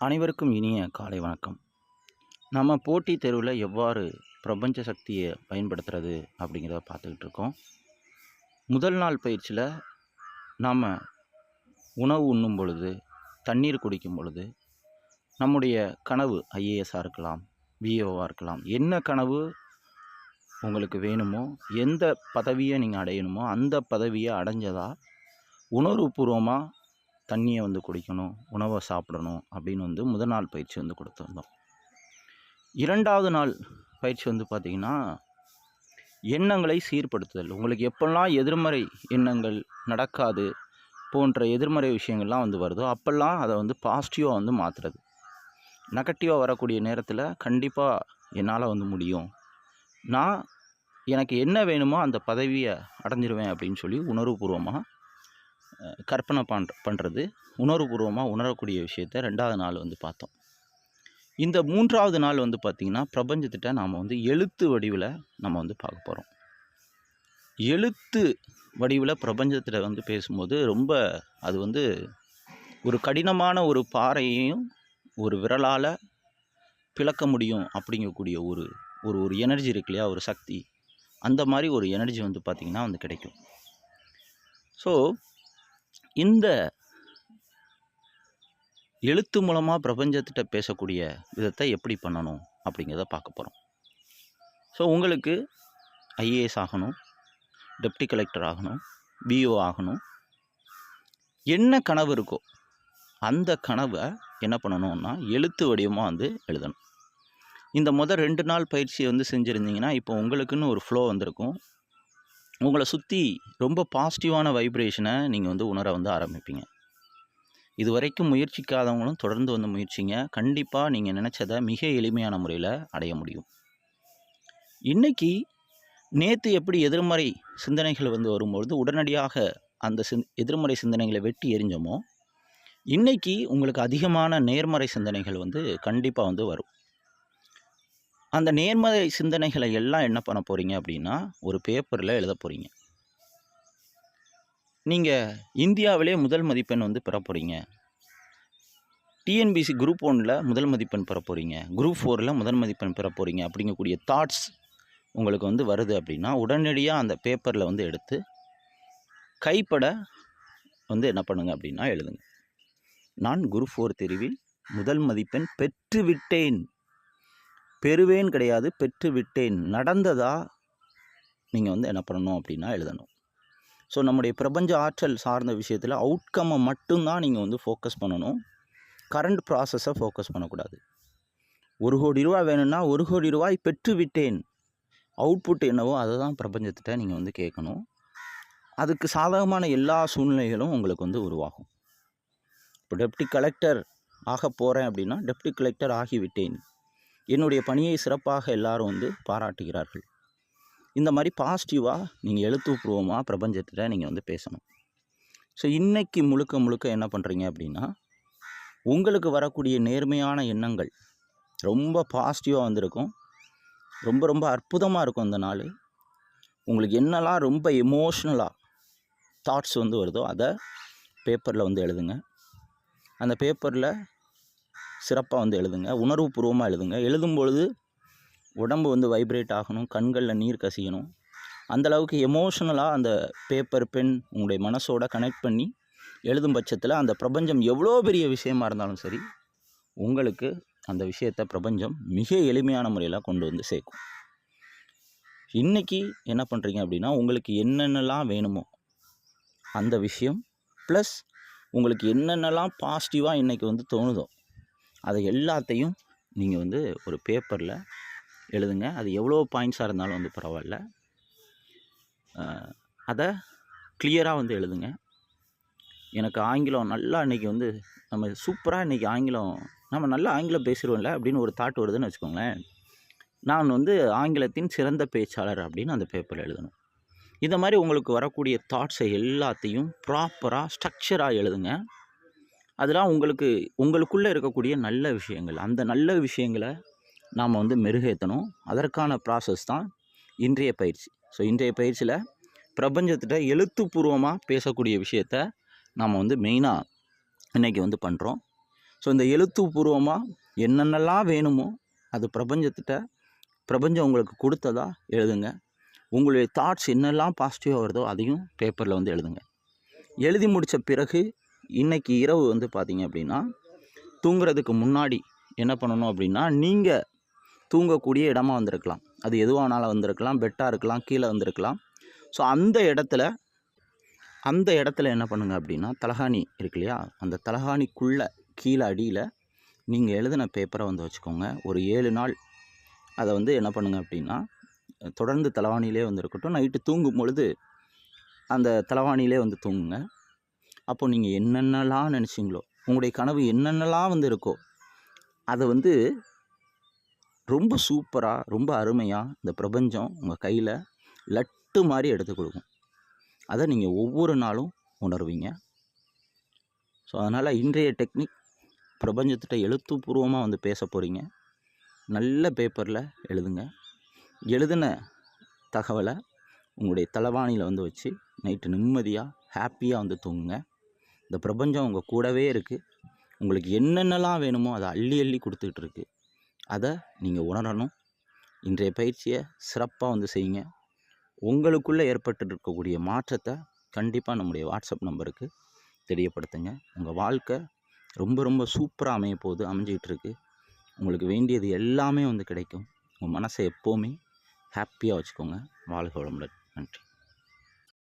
அனைவருக்கும் இனிய காலை வணக்கம். நம்ம போட்டி தேர்வில் எவ்வாறு பிரபஞ்ச சக்தியை பயன்படுத்துறது அப்படிங்கிறத பார்த்துக்கிட்டு இருக்கோம். முதல் நாள் பயிற்சியில் நாம் உணவு உண்ணும் பொழுது தண்ணீர் குடிக்கும் பொழுது நம்முடைய கனவு ஐஏஎஸ்ஸாக இருக்கலாம் விஏஓவாக இருக்கலாம் என்ன கனவு உங்களுக்கு வேணுமோ எந்த பதவியை நீங்கள் அடையணுமோ அந்த பதவியை அடைஞ்சதா உணர்வுபூர்வமாக தண்ணியை வந்து குடிக்கணும் உணவை சாப்பிடணும் அப்படின்னு வந்து முதல் நாள் பயிற்சி வந்து கொடுத்துருந்தோம். இரண்டாவது நாள் பயிற்சி வந்து பார்த்திங்கன்னா எண்ணங்களை சீர்படுத்துதல். உங்களுக்கு எப்பெல்லாம் எதிர்மறை எண்ணங்கள் நடக்காது போன்ற எதிர்மறை விஷயங்கள்லாம் வந்து வருதோ அப்போல்லாம் அதை வந்து பாசிட்டிவாக வந்து மாற்றுறது நெகட்டிவாக வரக்கூடிய நேரத்தில் கண்டிப்பாக என்னால் வந்து முடியும். நான் எனக்கு என்ன வேணுமோ அந்த பதவியை அடைஞ்சிருவேன் அப்படின்னு சொல்லி உணர்வுபூர்வமாக கற்பனை பண்ற பண்ணுறது உணர்வுபூர்வமாக உணரக்கூடிய விஷயத்த ரெண்டாவது நாள் வந்து பார்த்தோம். இந்த மூன்றாவது நாள் வந்து பார்த்திங்கன்னா பிரபஞ்சத்திட்ட நாம் வந்து எழுத்து வடிவில் நம்ம வந்து பார்க்க போகிறோம் எழுத்து வடிவில் பிரபஞ்சத்தில் வந்து பேசும்போது ரொம்ப அது வந்து ஒரு கடினமான ஒரு பாறையையும் ஒரு விரலால் பிளக்க முடியும் அப்படிங்கக்கூடிய ஒரு ஒரு ஒரு எனர்ஜி இருக்கு இல்லையா ஒரு சக்தி. அந்த மாதிரி ஒரு எனர்ஜி வந்து பார்த்திங்கன்னா வந்து கிடைக்கும். ஸோ இந்த எழுத்து மூலமாக பிரபஞ்சத்திட்ட பேசக்கூடிய விதத்தை எப்படி பண்ணணும் அப்படிங்கிறத பார்க்க போகிறோம் ஸோ உங்களுக்கு ஐஏஎஸ் ஆகணும் டெப்டி கலெக்டர் ஆகணும் பிஓ ஆகணும். என்ன கனவு இருக்கோ அந்த கனவை என்ன பண்ணணும்னா எழுத்து வடிவமாக வந்து எழுதணும். இந்த முதல் ரெண்டு நாள் பயிற்சியை வந்து செஞ்சுருந்தீங்கன்னா இப்போ உங்களுக்குன்னு ஒரு ஃப்ளோ வந்திருக்கும். உங்களை சுற்றி ரொம்ப பாசிட்டிவான வைப்ரேஷனை நீங்கள் வந்து உணர வந்து ஆரம்பிப்பீங்க. இது வரைக்கும் முயற்சிக்காதவங்களும் தொடர்ந்து வந்து முயற்சிங்க. கண்டிப்பாக நீங்கள் நினச்சதை மிக எளிமையான முறையில் அடைய முடியும். இன்றைக்கி நேற்று எப்படி எதிர்மறை சிந்தனைகள் வந்து வரும்பொழுது உடனடியாக அந்த சிந் எதிர்மறை சிந்தனைகளை வெட்டி எரிஞ்சோமோ இன்னைக்கு உங்களுக்கு அதிகமான நேர்மறை சிந்தனைகள் வந்து கண்டிப்பாக வந்து வரும். அந்த நேர்மறை சிந்தனைகளை எல்லாம் என்ன பண்ண போகிறீங்க அப்படின்னா ஒரு பேப்பரில் எழுத போகிறீங்க நீங்கள் இந்தியாவிலே முதல் மதிப்பெண் வந்து பெற போகிறீங்க டிஎன்பிசி குரூப் ஒனில் முதல் மதிப்பெண் பெற போகிறீங்க குரூப் ஃபோரில் முதல் மதிப்பெண் பெற போகிறீங்க அப்படிங்கக்கூடிய தாட்ஸ் உங்களுக்கு வந்து வருது அப்படின்னா உடனடியாக அந்த பேப்பரில் வந்து எடுத்து கைப்பட வந்து என்ன பண்ணுங்க அப்படின்னா எழுதுங்க. நான் குரூப் ஃபோர் தெரிவில் முதல் மதிப்பெண் பெற்று விட்டேன். பெறுவேன் கிடையாது பெற்று விட்டேன் நடந்ததா? நீங்கள் வந்து என்ன பண்ணணும் அப்படின்னா எழுதணும். ஸோ நம்முடைய பிரபஞ்ச ஆற்றல் சார்ந்த விஷயத்தில் அவுட்கம்மை மட்டும்தான் நீங்கள் வந்து ஃபோக்கஸ் பண்ணணும். கரண்ட் ப்ராசஸை ஃபோக்கஸ் பண்ணக்கூடாது. ஒரு கோடி ரூபா வேணும்னா ஒரு கோடி ரூபாய் பெற்று விட்டேன் அவுட்புட் என்னவோ அதை தான் பிரபஞ்சத்திட்ட நீங்கள் வந்து கேட்கணும். அதுக்கு சாதகமான எல்லா சூழ்நிலைகளும் உங்களுக்கு வந்து உருவாகும். இப்போ டெப்டி கலெக்டர் ஆக போகிறேன் அப்படின்னா டெப்டி கலெக்டர் ஆகிவிட்டேன். என்னுடைய பணியை சிறப்பாக எல்லாரும் வந்து பாராட்டுகிறார்கள். இந்த மாதிரி பாசிட்டிவாக நீங்கள் எழுத்துப்பூர்வமாக பிரபஞ்சத்தில் நீங்கள் வந்து பேசணும். ஸோ இன்றைக்கி முழுக்க முழுக்க என்ன பண்ணுறீங்க அப்படின்னா உங்களுக்கு வரக்கூடிய நேர்மையான எண்ணங்கள் ரொம்ப பாசிட்டிவாக வந்திருக்கும். ரொம்ப ரொம்ப அற்புதமாக இருக்கும் அந்த நாள். உங்களுக்கு என்னெல்லாம் ரொம்ப எமோஷ்னலாக தாட்ஸ் வந்து வருதோ அதை பேப்பரில் வந்து எழுதுங்க. அந்த பேப்பரில் சிறப்பாக வந்து எழுதுங்க. உணர்வுபூர்வமாக எழுதுங்க. எழுதும் பொழுது உடம்பு வந்து வைப்ரேட் ஆகணும். கண்களில் நீர் கசியணும். அந்த அளவுக்கு எமோஷ்னலாக அந்த பேப்பர் பென் உங்களுடைய மனசோட கனெக்ட் பண்ணி எழுதும் பட்சத்தில் அந்த பிரபஞ்சம் எவ்வளோ பெரிய விஷயமா இருந்தாலும் சரி உங்களுக்கு அந்த விஷயத்தை பிரபஞ்சம் மிக எளிமையான முறையில் கொண்டு வந்து சேர்க்கும். இன்றைக்கி என்ன பண்ணுறீங்க அப்படின்னா உங்களுக்கு என்னென்னலாம் வேணுமோ அந்த விஷயம் ப்ளஸ் உங்களுக்கு என்னென்னலாம் பாசிட்டிவாக இன்றைக்கி வந்து தோணுதோ அதை எல்லாத்தையும் நீங்கள் வந்து ஒரு பேப்பரில் எழுதுங்க. அது எவ்வளோ பாயிண்ட்ஸாக இருந்தாலும் வந்து பரவாயில்ல. அதை கிளியராக வந்து எழுதுங்க. எனக்கு ஆங்கிலம் நல்லா இன்றைக்கி வந்து நம்ம சூப்பராக இன்றைக்கி ஆங்கிலம் நம்ம நல்லா ஆங்கிலம் பேசிடுவோம்ல அப்படின்னு ஒரு தாட் வருதுன்னு வச்சுக்கோங்களேன். நான் வந்து ஆங்கிலத்தின் சிறந்த பேச்சாளர் அப்படின்னு அந்த பேப்பரில் எழுதணும். இந்த மாதிரி உங்களுக்கு வரக்கூடிய தாட்ஸை எல்லாத்தையும் ப்ராப்பராக ஸ்ட்ரக்சராக எழுதுங்க. அதெல்லாம் உங்களுக்கு உங்களுக்குள்ளே இருக்கக்கூடிய நல்ல விஷயங்கள். அந்த நல்ல விஷயங்களை நாம் வந்து மெருகேற்றணும் அதற்கான ப்ராசஸ் தான் இன்றைய பயிற்சி. ஸோ இன்றைய பயிற்சியில் பிரபஞ்சத்திட்ட எழுத்துப்பூர்வமாக பேசக்கூடிய விஷயத்த நாம் வந்து மெயினாக இன்றைக்கி வந்து பண்ணுறோம் ஸோ இந்த எழுத்துப்பூர்வமாக என்னென்னலாம் வேணுமோ அது பிரபஞ்சத்திட்ட பிரபஞ்சம் உங்களுக்கு கொடுத்ததா எழுதுங்க. உங்களுடைய தாட்ஸ் என்னெல்லாம் பாசிட்டிவாக வருதோ அதையும் பேப்பரில் வந்து எழுதுங்க. எழுதி முடித்த பிறகு இன்றைக்கி இரவு வந்து பார்த்தீங்க அப்படின்னா தூங்குறதுக்கு முன்னாடி என்ன பண்ணணும் அப்படின்னா நீங்கள் தூங்கக்கூடிய இடமா வந்திருக்கலாம். அது எதுவானாலும் வந்திருக்கலாம் பெட்டாக இருக்கலாம் கீழே வந்திருக்கலாம். ஸோ அந்த இடத்துல அந்த இடத்துல என்ன பண்ணுங்கள் அப்படின்னா தலகாணி இருக்கு இல்லையா? அந்த தலகாணிக்குள்ளே கீழே அடியில் நீங்கள் எழுதின பேப்பரை வந்து வச்சுக்கோங்க. ஒரு ஏழு நாள் அதை வந்து என்ன பண்ணுங்க அப்படின்னா தொடர்ந்து தலவாணியிலே வந்து இருக்கட்டும் நைட்டு தூங்கும் பொழுது அந்த தலவாணியிலே வந்து தூங்குங்க. அப்போ நீங்கள் என்னென்னலாம் நினச்சிங்களோ உங்களுடைய கனவு என்னென்னலாம் வந்து இருக்கோ அதை வந்து ரொம்ப சூப்பராக ரொம்ப அருமையாக இந்த பிரபஞ்சம் உங்கள் கையில் லட்டு மாதிரி எடுத்து கொடுக்கும். அதை நீங்கள் ஒவ்வொரு நாளும் உணர்வீங்க. ஸோ அதனால் இன்றைய டெக்னிக் பிரபஞ்சத்திட்ட எழுத்துப்பூர்வமாக வந்து பேச போகிறீங்க நல்ல பேப்பரில் எழுதுங்க. எழுதின தகவலை உங்களுடைய தலைவாணியில் வந்து வச்சு நைட்டு நிம்மதியாக ஹாப்பியாக வந்து தூங்குங்க. இந்த பிரபஞ்சம் உங்கள் கூடவே இருக்குது உங்களுக்கு என்னென்னலாம் வேணுமோ அதை அள்ளி அள்ளி கொடுத்துக்கிட்டு இருக்கு அதை நீங்கள் உணரணும். இன்றைய பயிற்சியை சிறப்பாக வந்து செய்யுங்க. உங்களுக்குள்ளே ஏற்பட்டு இருக்கக்கூடிய மாற்றத்தை கண்டிப்பாக நம்முடைய வாட்ஸ்அப் நம்பருக்கு தெரியப்படுத்துங்க. உங்கள் வாழ்க்கை ரொம்ப ரொம்ப சூப்பராக அமைய போகுது அமைஞ்சிக்கிட்டு உங்களுக்கு வேண்டியது எல்லாமே வந்து கிடைக்கும். உங்கள் மனசை எப்போவுமே ஹாப்பியாக வச்சுக்கோங்க. வாழ்க வளமுடன். நன்றி.